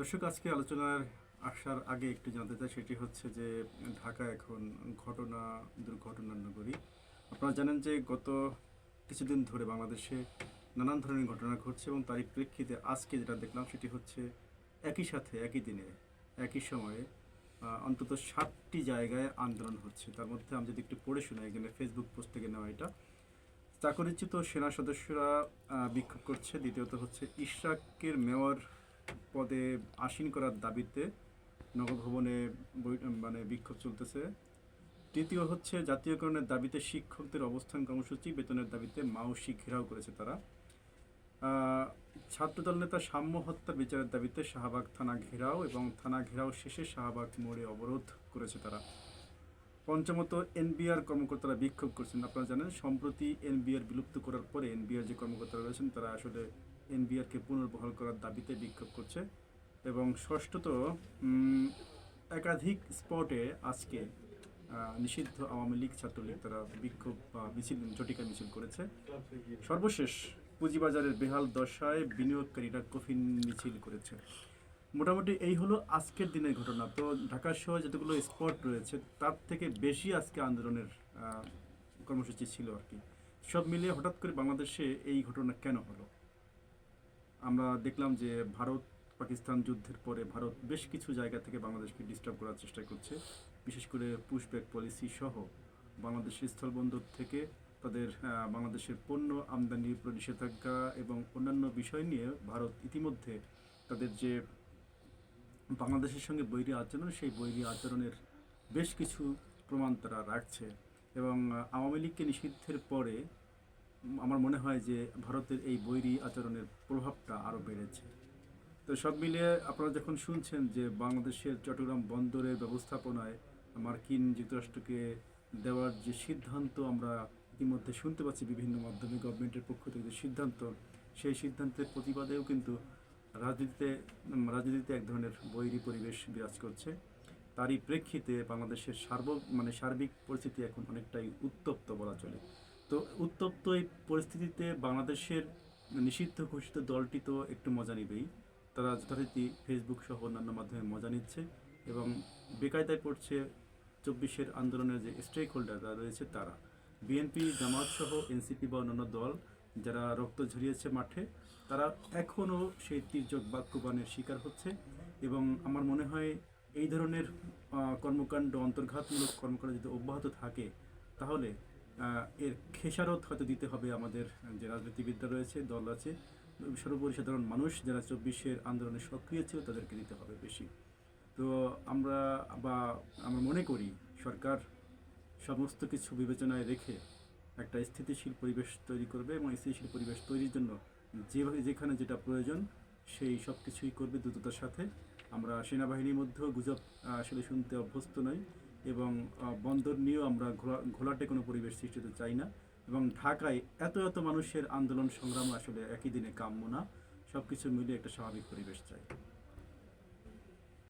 দর্শক, আজকে আলোচনার আসার আগে একটু জানতে চাই, সেটি হচ্ছে যে ঢাকা এখন ঘটনা দুর্ঘটনার নগরী। আপনারা জানেন যে গত কিছুদিন ধরে বাংলাদেশে নানান ধরনের ঘটনা ঘটছে এবং তারই প্রেক্ষিতে আজকে যেটা দেখলাম, সেটি হচ্ছে একই সাথে, একই দিনে, একই সময়ে অন্তত সাতটি জায়গায় আন্দোলন হচ্ছে। তার মধ্যে আমি যদি একটু পড়ে শোনাই, এখানে ফেসবুক পোস্ট থেকে নেওয়া এটা। চাকরিচ্যুত সেনা সদস্যরা বিক্ষোভ করছে। দ্বিতীয়ত হচ্ছে ইশরাকের মেয়র পদে আসীন করার দাবিতে নগরভবনে মানে বিক্ষোভ চলতেছে। তৃতীয় হচ্ছে জাতীয়করণের দাবিতে শিক্ষকদের অবস্থান কর্মসূচি, বেতনের দাবিতে মাউসি ঘেরাও করেছে তারা। ছাত্রদল নেতা সাম্য হত্যা বিচারের দাবিতে শাহবাগ থানা ঘেরাও এবং থানা ঘেরাও শেষে শাহবাগ মোড়ে অবরোধ করেছে তারা। পঞ্চমত, এনবিআর কর্মকর্তারা বিক্ষোভ করছেন। আপনারা জানেন, সম্প্রতি এনবিআর বিলুপ্ত করার পরে এনবিআর যে কর্মকর্তারা রয়েছেন, তারা আসলে এনবিআরকে পুনর্বহাল করার দাবিতে বিক্ষোভ করছে এবং ষষ্ঠত একাধিক স্পটে আজকে নিষিদ্ধ আওয়ামী লীগ ছাত্রলীগ তারা বিক্ষোভ বা মিছিল, জটিকা মিছিল করেছে। সর্বশেষ পুঁজিবাজারের বেহাল দশায় বিনিয়োগকারীরা কফিন মিছিল করেছে। মোটামুটি এই হলো আজকের দিনের ঘটনা। তো ঢাকা সহ যতগুলো স্পট রয়েছে, তার থেকে বেশি আজকে আন্দোলনের কর্মসূচি ছিল আর কি। সব মিলিয়ে হঠাৎ করে বাংলাদেশে এই ঘটনা কেন হলো? আমরা দেখলাম যে ভারত পাকিস্তান যুদ্ধের পরে ভারত বেশ কিছু জায়গা থেকে বাংলাদেশকে ডিস্টার্ব করার চেষ্টা করছে। বিশেষ করে পুশব্যাক পলিসি সহ বাংলাদেশের স্থলবন্দর থেকে তাদের বাংলাদেশের পণ্য আমদানির উপর নিষেধাজ্ঞা এবং অন্যান্য বিষয় নিয়ে ভারত ইতিমধ্যে তাদের যে বাংলাদেশের সঙ্গে বৈরী আচরণ, সেই বৈরী আচরণের বেশ কিছু প্রমাণ তারা রাখছে। এবং আওয়ামী লীগকে নিষিদ্ধের পরে আমার মনে হয় যে ভারতের এই বৈরী আচরণের প্রভাবটা আরও বেড়েছে। তো সব মিলিয়ে আপনারা যখন শুনছেন যে বাংলাদেশের চট্টগ্রাম বন্দরের ব্যবস্থাপনায় মার্কিন যুক্তরাষ্ট্রকে দেওয়ার যে সিদ্ধান্ত আমরা ইতিমধ্যে শুনতে পাচ্ছি বিভিন্ন মাধ্যমে, গভর্নমেন্টের পক্ষ থেকে যে সিদ্ধান্ত, সেই সিদ্ধান্তের প্রতিবাদেও কিন্তু রাজনীতিতে রাজনীতিতে এক ধরনের বৈরী পরিবেশ বিরাজ করছে। তারই প্রেক্ষিতে বাংলাদেশের সার্ব মানে সার্বিক পরিস্থিতি এখন অনেকটাই উত্তপ্ত বলা চলে। তো উত্তপ্ত এই পরিস্থিতিতে বাংলাদেশের নিষিদ্ধ ঘোষিত দলটি তো একটু মজা নিবেই। তারা যথারীতি ফেসবুক সহ অন্যান্য মাধ্যমে মজা নিচ্ছে এবং বেকায়দায় পড়ছে চব্বিশের আন্দোলনের যে স্টেক হোল্ডাররা রয়েছে তারা। বিএনপি জামাত সহ এনসিপি বা অন্যান্য দল যারা রক্ত ঝরিয়েছে মাঠে, তারা এখনও সেই তির্যক বাক্যবানের শিকার হচ্ছে এবং আমার মনে হয় এই ধরনের কর্মকাণ্ড অন্তর্ঘাতমূলক কর্মকাণ্ড যদি অব্যাহত থাকে, তাহলে এর খেসারত হয়তো দিতে হবে আমাদের যে রাজনীতিবিদরা রয়েছে, দল আছে। সর্বোপরি সাধারণ মানুষ যারা চব্বিশের আন্দোলনে সক্রিয় ছিল, তাদেরকে দিতে হবে বেশি। তো আমরা বা আমরা মনে করি সরকার সমস্ত কিছু বিবেচনায় রেখে একটা স্থিতিশীল পরিবেশ তৈরি করবে এবং স্থিতিশীল পরিবেশ তৈরির জন্য যেভাবে যেখানে যেটা প্রয়োজন, সেই সব কিছুই করবে দ্রুততার সাথে। আমরা সেনাবাহিনীর মধ্যেও গুজব আসলে শুনতে অভ্যস্ত নই। এবং বন্দর নিয়েও আমরা ঘোলা, ঘোলাটে কোনো পরিবেশ সৃষ্টি হতে চাই না। এবং ঢাকায় এত এত মানুষের আন্দোলন সংগ্রাম আসলে একই দিনে কাম্য না। সব কিছু মিলিয়ে একটা স্বাভাবিক পরিবেশ চাই।